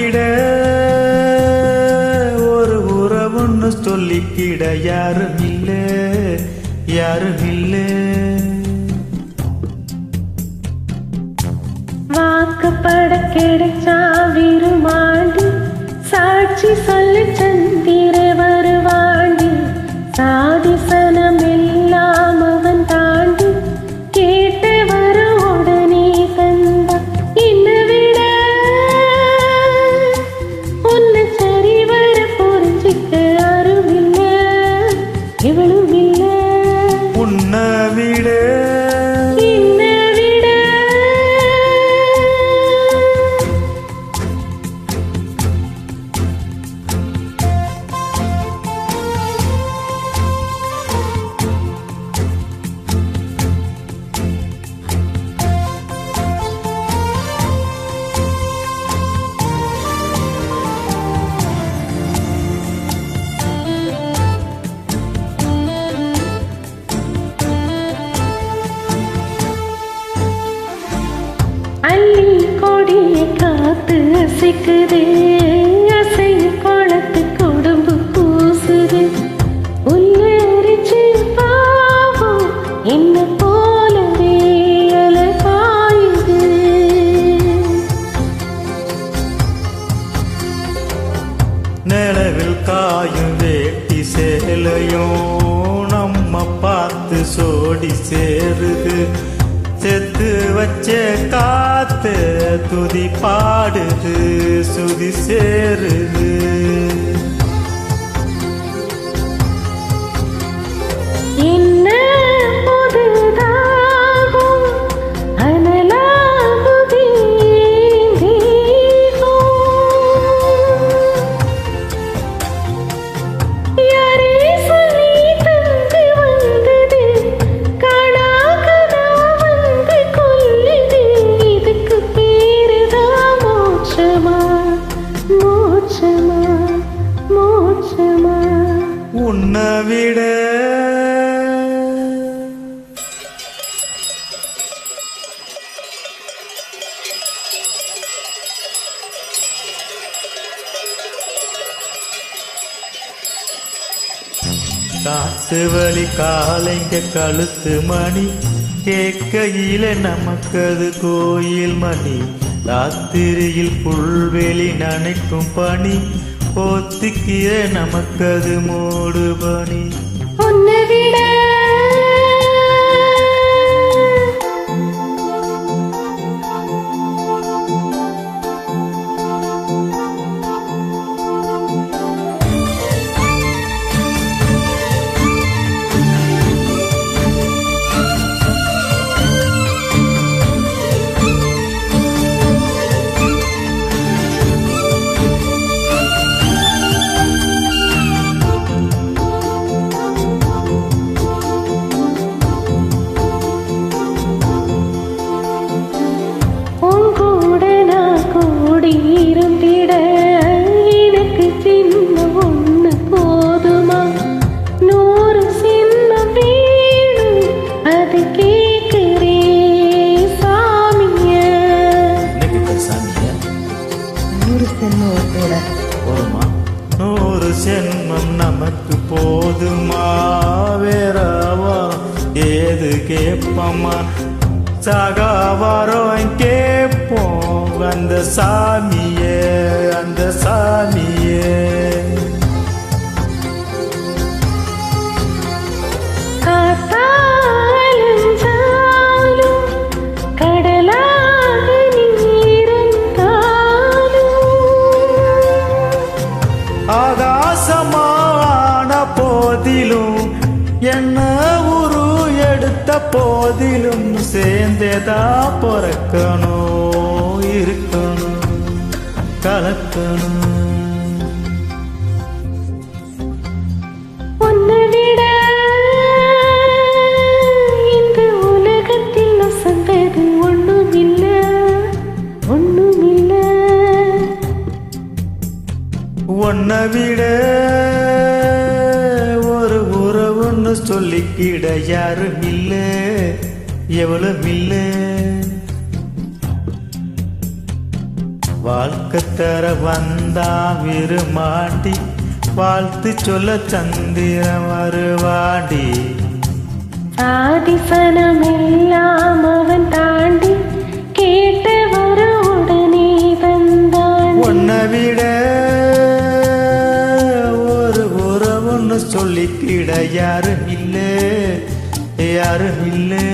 உன்னை ஒரு உறவுன்னு சொல்லிக்கிட யாரும் இல்ல யாரும் இல்ல வாக்கப்பட கிடைச்சா உன்னை அசைக்குது அசை குளத்து கொடும்பு பூசுது. உள்ளரிச்சு பாவம் என்ன போலவே அழகாயுது. நிலவில் காயும் வேட்டி சேலையும் நம்ம பார்த்து சோடி சேருது. செத்து வச்ச காத்து துதி பாடுது சுதி சேருது. விட. காத்து வழி காலைங்க கழுத்து மணி. கேட்கையில நமக்கது கோயில் மணி. ராத்திரியில் புல்வெளி நனைக்கும் பணி. போத்திக்கிய நமக்கது மூடு பணி உன்னை விட போதுமா வேறவா? ஏது கேப்பம்மா? சகாவரம் கேப்போம். அந்த சாமியே அந்த சாமி. போதிலும் சேர்ந்தேதா பிறக்கணும் இருக்கணும் கலக்கணும் சொல்லிக்கிட யாரும் இல்ல. எவ்வளவு இல்ல. வாழ்க்கை தர வந்தா விருமாண்டி வாழ்த்து சொல்ல சந்திரம் வருவாண்டி. ஆதிசனம் எல்லாம் அவன் தாண்டி கேட்ட உறவுன்னு யாரும் இல்ல யாரும் இல்லை